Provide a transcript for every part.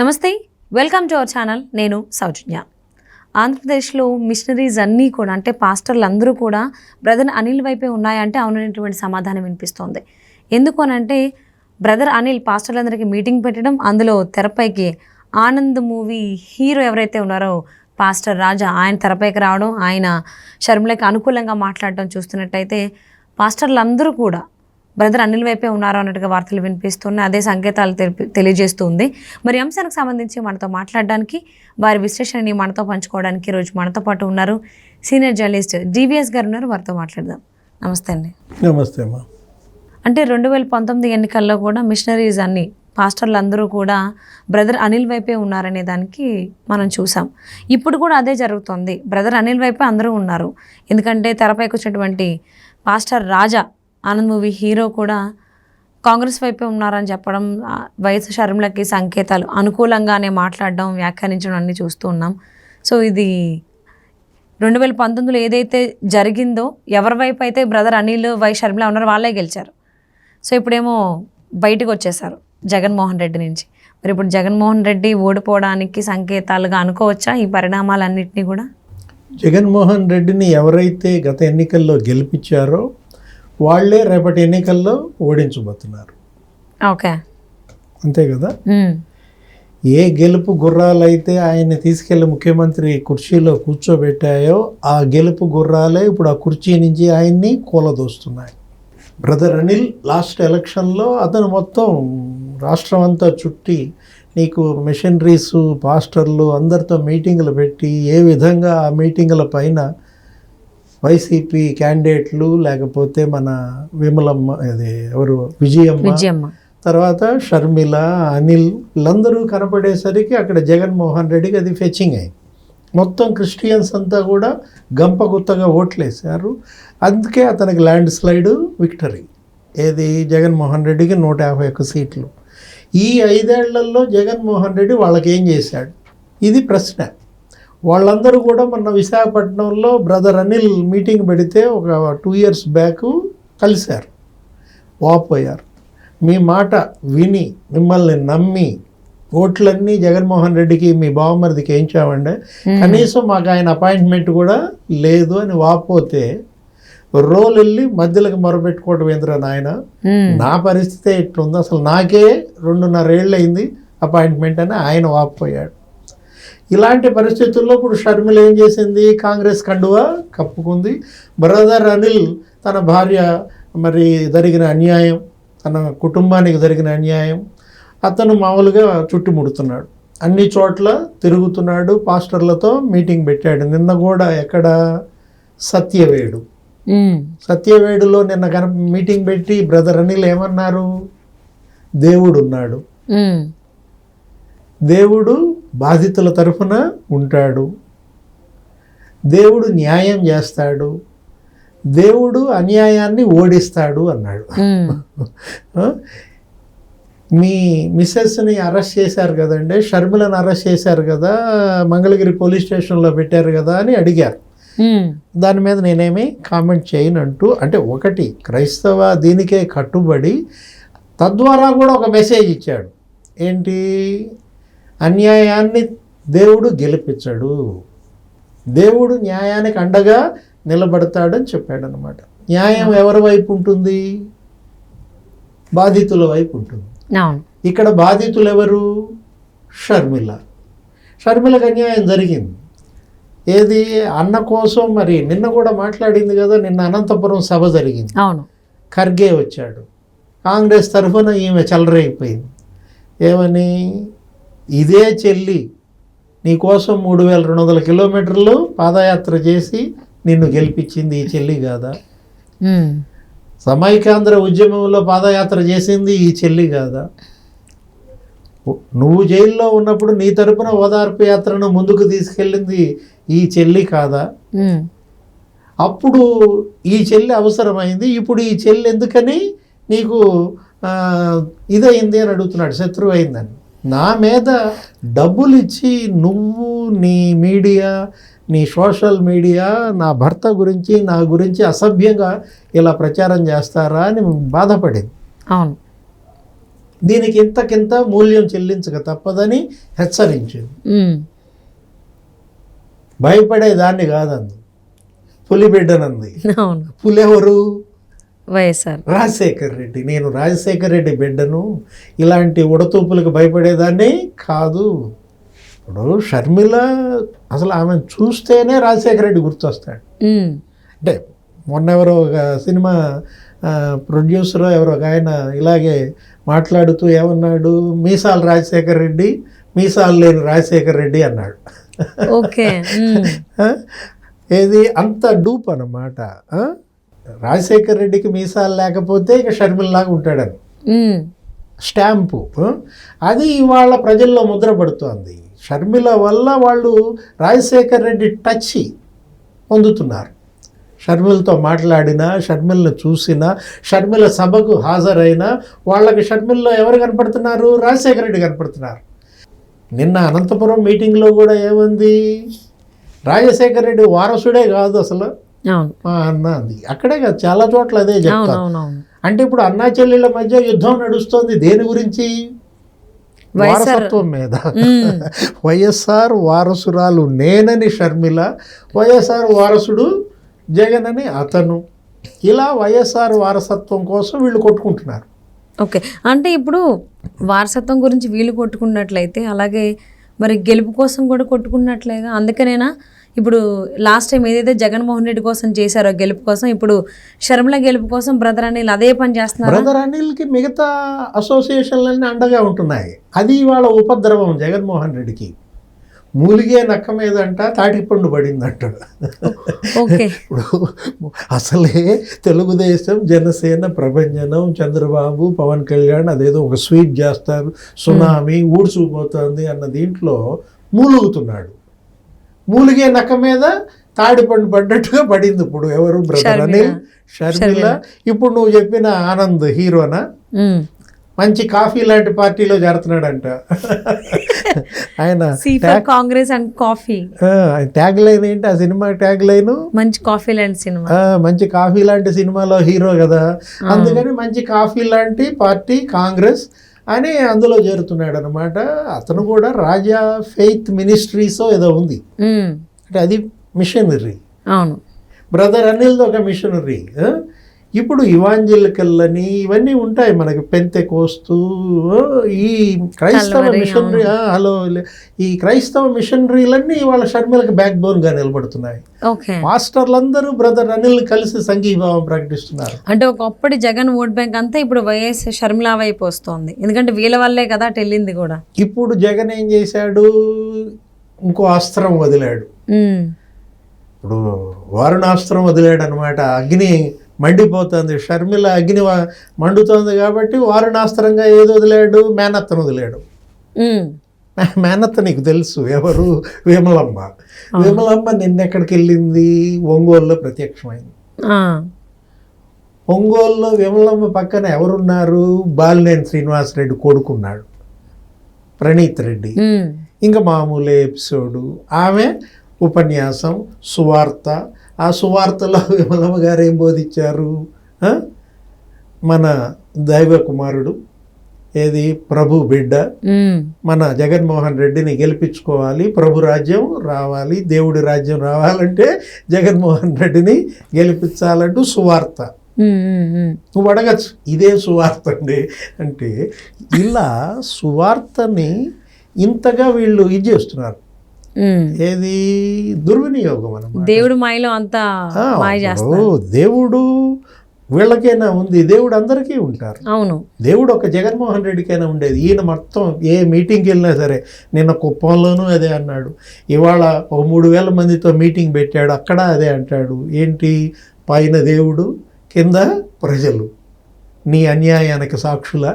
నమస్తే welcome to our channel. నేను సౌజన్య. ఆంధ్రప్రదేశ్లో మిషనరీస్ అన్నీ కూడా అంటే పాస్టర్లు అందరూ కూడా బ్రదర్ అనిల్ వైపే ఉన్నాయంటే అవుననేటువంటి సమాధానం వినిపిస్తోంది. ఎందుకు అనంటే బ్రదర్ అనిల్ పాస్టర్లందరికీ మీటింగ్ పెట్టడం అందులో తెరపైకి ఆనంద్ మూవీ హీరో ఎవరైతే ఉన్నారో పాస్టర్ రాజా ఆయన తెరపైకి రావడం ఆయన షర్మిలకి అనుకూలంగా మాట్లాడడం చూస్తున్నట్టయితే పాస్టర్లు అందరూ కూడా బ్రదర్ అనిల్ వైపే ఉన్నారు అన్నట్టుగా వార్తలు వినిపిస్తున్నాయి. అదే సంకేతాలు తెలిపి తెలియజేస్తుంది. మరి అంశానికి సంబంధించి మనతో మాట్లాడడానికి వారి విశ్లేషణని మనతో పంచుకోవడానికి ఈరోజు మనతో పాటు ఉన్నారు సీనియర్ జర్నలిస్ట్ డివిఎస్ గారు ఉన్నారు. వారితో మాట్లాడదాం. నమస్తే అండి. నమస్తే అమ్మా. అంటే రెండు వేల పంతొమ్మిది ఎన్నికల్లో కూడా మిషనరీస్ అన్ని పాస్టర్లు అందరూ కూడా బ్రదర్ అనిల్ వైపే ఉన్నారనే దానికి మనం చూసాం. ఇప్పుడు కూడా అదే జరుగుతుంది. బ్రదర్ అనిల్ వైపే అందరూ ఉన్నారు. ఎందుకంటే తెరపైకి వచ్చినటువంటి pastor Raja Anand movie hero కూడా కాంగ్రెస్ వైపే ఉన్నారని చెప్పడం వయసు షర్మిలకి సంకేతాలు అనుకూలంగానే మాట్లాడడం వ్యాఖ్యానించడం అన్నీ చూస్తూ ఉన్నాం. సో ఇది రెండు వేల పంతొమ్మిదిలో ఏదైతే జరిగిందో ఎవరి వైపు అయితే బ్రదర్ అనిల్ వై షర్మిల ఉన్నారో వాళ్ళే గెలిచారు. సో ఇప్పుడేమో బయటకు వచ్చేసారు జగన్మోహన్ రెడ్డి నుంచి. మరి ఇప్పుడు జగన్మోహన్ రెడ్డి ఓడిపోవడానికి సంకేతాలుగా అనుకోవచ్చా? ఈ పరిణామాలన్నింటినీ కూడా? జగన్మోహన్ రెడ్డిని ఎవరైతే గత ఎన్నికల్లో గెలిపించారో వాళ్ళే రేపటి ఎన్నికల్లో ఓడించబోతున్నారు. ఓకే. అంతే కదా. ఏ గెలుపు గుర్రాలైతే ఆయన్ని తీసుకెళ్ళి ముఖ్యమంత్రి కుర్చీలో కూర్చోబెట్టాయో ఆ గెలుపు గుర్రాలే ఇప్పుడు ఆ కుర్చీ నుంచి ఆయన్ని కూలదోస్తున్నాయి. బ్రదర్ అనిల్ లాస్ట్ ఎలక్షన్లో అతను మొత్తం రాష్ట్రం అంతా చుట్టి నీకు మిషనరీస్ పాస్టర్లు అందరితో మీటింగులు పెట్టి ఏ విధంగా ఆ మీటింగుల పైన వైసీపీ క్యాండిడేట్లు లేకపోతే మన విమలమ్మ అది ఎవరు? విజయమ్మ. విజయమ్మ. తర్వాత షర్మిల అనిల్ వీళ్ళందరూ కనపడేసరికి అక్కడ జగన్మోహన్ రెడ్డికి అది ఫెచింగ్ అయింది. మొత్తం క్రిస్టియన్స్ అంతా కూడా గంపగుత్తగా ఓట్లేశారు. అందుకే అతనికి ల్యాండ్ స్లైడ్ విక్టరీ. ఏది? జగన్మోహన్ రెడ్డికి నూట యాభై ఒక్క సీట్లు. ఈ ఐదేళ్ళలో జగన్మోహన్ రెడ్డి వాళ్ళకి ఏం చేశాడు? ఇది ప్రశ్న. వాళ్ళందరూ కూడా మొన్న విశాఖపట్నంలో బ్రదర్ అనిల్ మీటింగ్ పెడితే ఒక టూ ఇయర్స్ బ్యాక్ కలిశారు. వాపోయారు. మీ మాట విని మిమ్మల్ని నమ్మి ఓట్లన్నీ జగన్మోహన్ రెడ్డికి మీ బావమరిదికి వేయించామంటే కనీసం మాకు ఆయన అపాయింట్మెంట్ కూడా లేదు అని వాపోతే రోల్ వెళ్ళి మధ్యలోకి మొరపెట్టుకోవడం ఏంద్రా నాయన. నా పరిస్థితే ఇట్లుంది. అసలు నాకే రెండున్నర ఏళ్ళు అయింది అపాయింట్మెంట్ అని ఆయన వాపోయాడు. ఇలాంటి పరిస్థితుల్లో ఇప్పుడు షర్మిల ఏం చేసింది? కాంగ్రెస్ కండువా కప్పుకుంది. బ్రదర్ అనిల్ తన భార్య మరి జరిగిన అన్యాయం తన కుటుంబానికి జరిగిన అన్యాయం అతను మామూలుగా చుట్టుముడుతున్నాడు. అన్ని చోట్ల తిరుగుతున్నాడు పాస్టర్లతో మీటింగ్ పెట్టాడు. నిన్న కూడా ఎక్కడ? సత్యవేడు. సత్యవేడులో నిన్న కన మీటింగ్ పెట్టి బ్రదర్ అనిల్ ఏమన్నారు? దేవుడు ఉన్నాడు. దేవుడు బాధితుల తరఫున ఉంటాడు. దేవుడు న్యాయం చేస్తాడు. దేవుడు అన్యాయాన్ని ఓడిస్తాడు అన్నాడు? మీ మిస్సెస్ని అరెస్ట్ చేశారు కదండి షర్మిలను అరెస్ట్ చేశారు కదా మంగళగిరి పోలీస్ స్టేషన్లో పెట్టారు కదా అని అడిగారు. దాని మీద నేనేమి కామెంట్ చేయనంటూ అంటే ఒకటి క్రైస్తవ దీనికే కట్టుబడి తద్వారా కూడా ఒక మెసేజ్ ఇచ్చాడు. ఏంటి? అన్యాయాన్ని దేవుడు గెలిపించడు. దేవుడు న్యాయానికి అండగా నిలబడతాడని చెప్పాడనమాట న్యాయం ఎవరి వైపు ఉంటుంది? బాధితుల వైపు ఉంటుంది. ఇక్కడ బాధితులు ఎవరు? షర్మిల. షర్మిలకు అన్యాయం జరిగింది. ఏది? అన్న కోసం మరి నిన్న కూడా మాట్లాడింది కదా నిన్న అనంతపురం సభ జరిగింది. అవును. ఖర్గే వచ్చాడు. కాంగ్రెస్ తరఫున ఈమె చలరైపోయింది ఏమని? ఇదే చెల్లి నీకోసం మూడు వేల రెండు వందల కిలోమీటర్లు పాదయాత్ర చేసి నిన్ను గెలిపించింది ఈ చెల్లి కాదా. సమైకాంధ్ర ఉద్యమంలో పాదయాత్ర చేసింది ఈ చెల్లి కాదా నువ్వు జైల్లో ఉన్నప్పుడు నీ తరపున ఓదార్పు యాత్రను ముందుకు తీసుకెళ్ళింది ఈ చెల్లి కాదా. అప్పుడు ఈ చెల్లి అవసరమైంది ఇప్పుడు ఈ చెల్లి ఎందుకని నీకు ఆ, ఇదయింది అని అడుగుతున్నాడు శత్రువు అయిందని నా మీద డబ్బులు ఇచ్చి నువ్వు నీ మీడియా నీ సోషల్ మీడియా నా భర్త గురించి నా గురించి అసభ్యంగా ఇలా ప్రచారం చేస్తారా అని బాధపడింది. అవును. దీనికి ఇంతకింత మూల్యం చెల్లించక తప్పదని హెచ్చరించింది. భయపడేదాన్ని కాదంది. పులి బిడ్డనంది అవును. పులెవరు? వైఎస్ఆర్ రాజశేఖర్ రెడ్డి నేను రాజశేఖర్ రెడ్డి బిడ్డను ఇలాంటి ఉడతూపులకు భయపడేదాన్ని కాదు. ఇప్పుడు షర్మిల అసలు ఆమె చూస్తేనే రాజశేఖర్ రెడ్డి గుర్తొస్తాడు. అంటే మొన్న ఎవరో ఒక సినిమా ప్రొడ్యూసర్ ఎవరో ఒక ఆయన ఇలాగే మాట్లాడుతూ ఏమన్నాడు? మీసాలు రాజశేఖర్ రెడ్డి మీసాలు లేని రాజశేఖర్ రెడ్డి అన్నాడు. ఓకే? ఏది? అంత డూప్ అన్నమాట? రాజశేఖర్ రెడ్డికి మీసాలు లేకపోతే ఇక షర్మిల్లాగా ఉంటాడని. స్టాంపు? అది ఇవాళ ప్రజల్లో ముద్ర పడుతోంది. షర్మిల వల్ల వాళ్ళు రాజశేఖర్ రెడ్డి టచ్ పొందుతున్నారు. షర్మిలతో మాట్లాడినా షర్మిలను చూసినా షర్మిల సభకు హాజరైనా వాళ్ళకి షర్మిల్లో ఎవరు కనపడుతున్నారు? రాజశేఖర రెడ్డి కనపడుతున్నారు. నిన్న అనంతపురం మీటింగ్లో కూడా ఏముంది? రాజశేఖర రెడ్డి వారసుడే కాదు అసలు. అన్న అంది అక్కడే కాదు చాలా చోట్ల అదే అవును అంటే ఇప్పుడు అన్నా చెల్లెళ్ళ మధ్య యుద్ధం నడుస్తోంది. దేని గురించి? వారసత్వం మీద. వైఎస్ఆర్ వారసురాలు నేనని షర్మిల వైఎస్ఆర్ వారసుడు జగన్ అని అతను. ఇలా వైఎస్ఆర్ వారసత్వం కోసం వీళ్ళు కొట్టుకుంటున్నారు. ఓకే. అంటే ఇప్పుడు వారసత్వం గురించి వీళ్ళు కొట్టుకున్నట్లయితే అలాగే మరి గెలుపు కోసం కూడా కొట్టుకున్నట్లేగా అందుకనేనా ఇప్పుడు లాస్ట్ టైం ఏదైతే జగన్మోహన్ రెడ్డి కోసం చేశారో గెలుపు కోసం ఇప్పుడు షర్మిల గెలుపు కోసం బ్రదర్ అనిల్ అదే పని చేస్తున్నారు? బ్రదర్ అనిల్కి మిగతా అసోసియేషన్లన్నీ అండగా ఉంటున్నాయి. అది ఇవాళ ఉపద్రవం జగన్మోహన్ రెడ్డికి. మూలిగే నక్క మీదంట తాటిపండు పడిందంట. ఓకే. ఇప్పుడు అసలే తెలుగుదేశం జనసేన ప్రభంజనం చంద్రబాబు పవన్ కళ్యాణ్ అదేదో ఒక స్వీట్ చేస్తారు సునామీ ఊడ్చుకుపోతుంది అన్న దీంట్లో మూలుగుతున్నాడు. మూలిగే నక్క మీద తాడిపండు పడ్డట్టుగా పడింది ఇప్పుడు ఎవరు బ్రదర్. అనిల్? షర్మిల. ఇప్పుడు నువ్వు చెప్పిన ఆనంద్ హీరోనా. మంచి కాఫీ లాంటి పార్టీలో చేరుతున్నాడంట. ఆయన Congress and coffee. Tag line ఏంటి? ఆ సినిమా ట్యాగ్ లైన్? మంచి కాఫీ లాంటి సినిమా. మంచి కాఫీ లాంటి సినిమాలో హీరో కదా. అందుకని మంచి కాఫీ లాంటి పార్టీ కాంగ్రెస్ అని అందులో చేరుతున్నాడు అనమాట అతను కూడా రాజా ఫెయిత్ మినిస్ట్రీస్ ఏదో ఉంది. అంటే అది మిషనరీ. అవును. బ్రదర్ అనిల్ది ఒక మిషనరీ. ఇప్పుడు ఇవాంజలికల్ అని ఇవన్నీ ఉంటాయి మనకి. పెంతె కోస్తూ ఈ క్రైస్తవ మిషనరీ హలో ఈ క్రైస్తవ మిషనరీలన్నీ వాళ్ళ షర్మిలకు బ్యాక్ బోన్గా నిలబడుతున్నాయి. ఓకే. మాస్టర్లందరూ బ్రదర్ అనిల్ కలిసి సంఘీభావం ప్రకటిస్తున్నారు. అంటే ఒకప్పటి జగన్ ఓట్ బ్యాంక్ అంతా ఇప్పుడు వైఎస్ షర్మిల వైపు వస్తుంది. ఎందుకంటే వీళ్ళ వల్లే కదా వెళ్ళింది కూడా. ఇప్పుడు జగన్ ఏం చేశాడు? ఇంకో అస్త్రం వదిలాడు. ఇప్పుడు వారుణాస్త్రం వదిలాడు అనమాట అగ్ని మండిపోతుంది. షర్మిల అగ్ని మండుతోంది కాబట్టి వారుణాస్త్రంగా ఏది వదిలాడు? మేనత్తను వదిలాడు. మేనత్త నీకు తెలుసు ఎవరు? విమలమ్మ. విమలమ్మ నిన్నెక్కడికి వెళ్ళింది ఒంగోలులో ప్రత్యక్షమైంది. ఒంగోలులో విమలమ్మ పక్కన ఎవరున్నారు? బాలినేని శ్రీనివాసరెడ్డి కొడుకున్నాడు. ప్రణీత్ రెడ్డి. ఇంకా మామూలు ఎపిసోడు. ఆమె ఉపన్యాసం సువార్త ఆ సువార్తలో విమలమ్మ గారు ఏం బోధించారు? మన దైవ కుమారుడు ఏది ప్రభు బిడ్డ. మన జగన్మోహన్ రెడ్డిని గెలిపించుకోవాలి ప్రభు రాజ్యం రావాలి దేవుడి రాజ్యం రావాలంటే జగన్మోహన్ రెడ్డిని గెలిపించాలంటూ సువార్త. నువ్వు అడగచ్చు ఇదే సువార్త అండి అంటే ఇలా సువార్తని ఇంతగా వీళ్ళు ఇది చేస్తున్నారు. ఏది? దుర్వినియోగం అన్నమాట. దేవుడు మాయలో అంతా దేవుడు వీళ్ళకైనా ఉంది. దేవుడు అందరికీ ఉంటారు. అవును. దేవుడు ఒక జగన్మోహన్ రెడ్డికైనా ఉండేది. ఈయన మొత్తం ఏ మీటింగ్కి వెళ్ళినా సరే నిన్న కుప్పంలోనూ అదే అన్నాడు. ఇవాళ ఒక మూడు వేల మందితో మీటింగ్ పెట్టాడు. అక్కడ అదే అంటాడు. ఏంటి? పైన దేవుడు కింద ప్రజలు. నీ అన్యాయానికి సాక్షుల?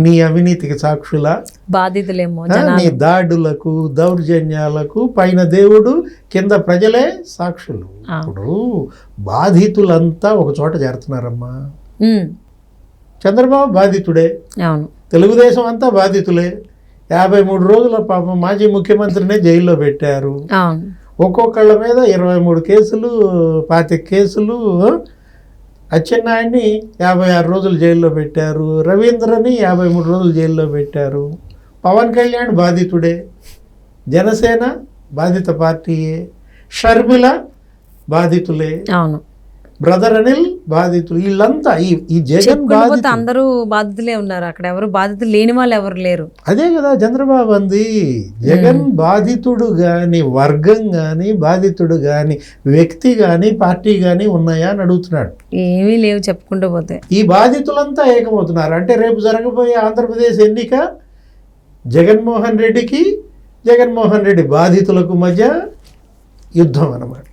నీ అవినీతికి సాక్షుల? బాధితులేమో నీ దాడులకు దౌర్జన్యాలకు పైన దేవుడు కింద ప్రజలే సాక్షులు. ఇప్పుడు బాధితులంతా ఒక చోట చేరుతున్నారమ్మా. చంద్రబాబు బాధితుడే. అవును. తెలుగుదేశం అంతా బాధితులే. యాభై మూడు రోజుల పాపం మాజీ ముఖ్యమంత్రినే జైల్లో పెట్టారు. ఒక్కొక్కళ్ళ మీద ఇరవై మూడు కేసులు పాతిక కేసులు అచ్చెన్నాయుడిని యాభై ఆరు రోజులు జైల్లో పెట్టారు. రవీంద్రని యాభై మూడు రోజులు జైల్లో పెట్టారు. పవన్ కళ్యాణ్ బాధితుడే. జనసేన బాధిత పార్టీయే. షర్మిల బాధితులే. అవును. బ్రదర్ అనిల్ బాధితులు వీళ్ళంతా ఈ ఈ జగన్ బాధితులు. అందరూ బాధితులే ఉన్నారు అక్కడ. ఎవరు బాధితులు లేని వాళ్ళు ఎవరు లేరు. అదే కదా చంద్రబాబు అంది జగన్ బాధితుడు గాని వర్గం గాని బాధితుడు గాని వ్యక్తి గాని పార్టీ గాని ఉన్నాయా అని అడుగుతున్నాడు. ఏమీ లేవు చెప్పుకుంటూ పోతే. ఈ బాధితులంతా ఏకమవుతున్నారు. అంటే రేపు జరగబోయే ఆంధ్రప్రదేశ్ ఎన్నిక జగన్మోహన్ రెడ్డికి జగన్మోహన్ రెడ్డి బాధితులకు మధ్య యుద్ధం అన్నమాట.